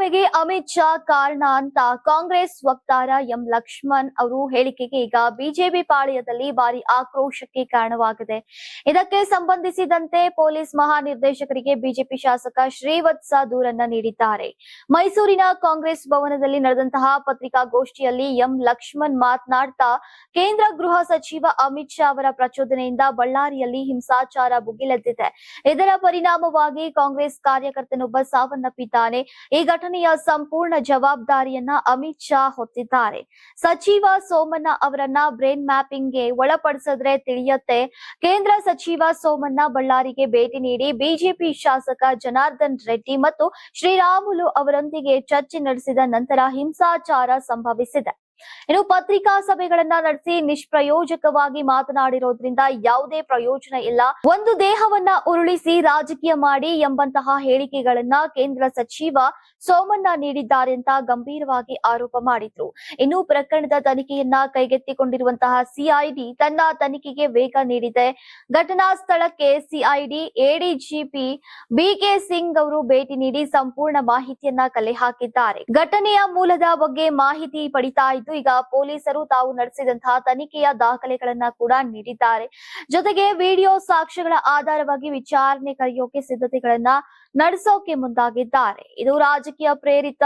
ಅಮಿತ್ ಶಾ, ಕಾರಣ ಅಂತ ಕಾಂಗ್ರೆಸ್ ವಕ್ತಾರ ಎಂ ಲಕ್ಷ್ಮಣ್ ಅವರು ಹೇಳಿಕೆಗೆ ಈಗ ಬಿಜೆಪಿ ಪಾಳ್ಯದಲ್ಲಿ ಭಾರಿ ಆಕ್ರೋಶಕ್ಕೆ ಕಾರಣವಾಗಿದೆ. ಇದಕ್ಕೆ ಸಂಬಂಧಿಸಿದಂತೆ ಪೊಲೀಸ್ ಮಹಾನಿರ್ದೇಶಕರಿಗೆ ಬಿಜೆಪಿ ಶಾಸಕ ಶ್ರೀವತ್ಸ ದೂರನ್ನ ನೀಡಿದ್ದಾರೆ. ಮೈಸೂರಿನ ಕಾಂಗ್ರೆಸ್ ಭವನದಲ್ಲಿ ನಡೆದಂತಹ ಪತ್ರಿಕಾಗೋಷ್ಠಿಯಲ್ಲಿ ಎಂ ಲಕ್ಷ್ಮಣ್ ಮಾತನಾಡ್ತಾ, ಕೇಂದ್ರ ಗೃಹ ಸಚಿವ ಅಮಿತ್ ಶಾ ಅವರ ಪ್ರಚೋದನೆಯಿಂದ ಬಳ್ಳಾರಿಯಲ್ಲಿ ಹಿಂಸಾಚಾರ ಭುಗಿಲೆದ್ದಿದೆ. ಇದರ ಪರಿಣಾಮವಾಗಿ ಕಾಂಗ್ರೆಸ್ ಕಾರ್ಯಕರ್ತನೊಬ್ಬ ಸಾವನ್ನಪ್ಪಿದ್ದಾನೆ. ಈ ಘಟನೆಯ ಸಂಪೂರ್ಣ ಜವಾಬ್ದಾರಿಯನ್ನ ಅಮಿತ್ ಶಾ ಹೊತ್ತಿದ್ದಾರೆ. ಸಚಿವ ಸೋಮಣ್ಣ ಅವರನ್ನ ಬ್ರೈನ್ ಮ್ಯಾಪಿಂಗ್ಗೆ ಒಳಪಡಿಸಿದ್ರೆ ತಿಳಿಯತ್ತೆ. ಕೇಂದ್ರ ಸಚಿವ ಸೋಮಣ್ಣ ಬಳ್ಳಾರಿಗೆ ಭೇಟಿ ನೀಡಿ ಬಿಜೆಪಿ ಶಾಸಕ ಜನಾರ್ದನ್ ರೆಡ್ಡಿ ಮತ್ತು ಶ್ರೀರಾಮುಲು ಅವರೊಂದಿಗೆ ಚರ್ಚೆ ನಡೆಸಿದ ನಂತರ ಹಿಂಸಾಚಾರ ಸಂಭವಿಸಿದೆ. ಇನ್ನು ಪತ್ರಿಕಾ ಸಭೆಗಳನ್ನ ನಡೆಸಿ ನಿಷ್ಪ್ರಯೋಜಕವಾಗಿ ಮಾತನಾಡಿರೋದ್ರಿಂದ ಯಾವುದೇ ಪ್ರಯೋಜನ ಇಲ್ಲ. ಒಂದು ದೇಹವನ್ನ ಉರುಳಿಸಿ ರಾಜಕೀಯ ಮಾಡಿ ಎಂಬಂತಹ ಹೇಳಿಕೆಗಳನ್ನ ಕೇಂದ್ರ ಸಚಿವ ಸೋಮಣ್ಣ ನೀಡಿದ್ದಾರೆ ಅಂತ ಗಂಭೀರವಾಗಿ ಆರೋಪ ಮಾಡಿದ್ರು. ಇನ್ನು ಪ್ರಕರಣದ ತನಿಖೆಯನ್ನ ಕೈಗೆತ್ತಿಕೊಂಡಿರುವಂತಹ ಸಿಐಡಿ ತನ್ನ ತನಿಖೆಗೆ ವೇಗ ನೀಡಿದೆ. ಘಟನಾ ಸ್ಥಳಕ್ಕೆ ಸಿಐಡಿ ಎಡಿಜಿಪಿ ಬಿಕೆ ಸಿಂಗ್ ಅವರು ಭೇಟಿ ನೀಡಿ ಸಂಪೂರ್ಣ ಮಾಹಿತಿಯನ್ನ ಕಲೆ ಹಾಕಿದ್ದಾರೆ. ಘಟನೆಯ ಮೂಲದ ಬಗ್ಗೆ ಮಾಹಿತಿ ಪಡಿತಾ ಇದ್ದು ಈಗ ಪೊಲೀಸರು ತಾವು ನಡೆಸಿದಂತಹ ತನಿಖೆಯ ದಾಖಲೆಗಳನ್ನ ಕೂಡ ನೀಡಿದ್ದಾರೆ. ಜೊತೆಗೆ ವಿಡಿಯೋ ಸಾಕ್ಷ್ಯಗಳ ಆಧಾರವಾಗಿ ವಿಚಾರಣೆ ಕರೆಯೋಕೆ ಸಿದ್ಧತೆಗಳನ್ನ ನಡೆಸೋಕೆ ಮುಂದಾಗಿದ್ದಾರೆ. ಇದು ರಾಜಕೀಯ ಪ್ರೇರಿತ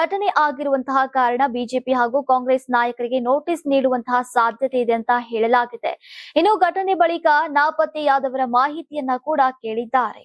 ಘಟನೆ ಆಗಿರುವಂತಹ ಕಾರಣ ಬಿಜೆಪಿ ಹಾಗೂ ಕಾಂಗ್ರೆಸ್ ನಾಯಕರಿಗೆ ನೋಟಿಸ್ ನೀಡುವಂತಹ ಸಾಧ್ಯತೆ ಇದೆ ಅಂತ ಹೇಳಲಾಗಿದೆ. ಇನ್ನು ಘಟನೆ ಬಳಿಕ ನಾಪತ್ತೆಯಾದವರ ಮಾಹಿತಿಯನ್ನ ಕೂಡ ಕೇಳಿದ್ದಾರೆ.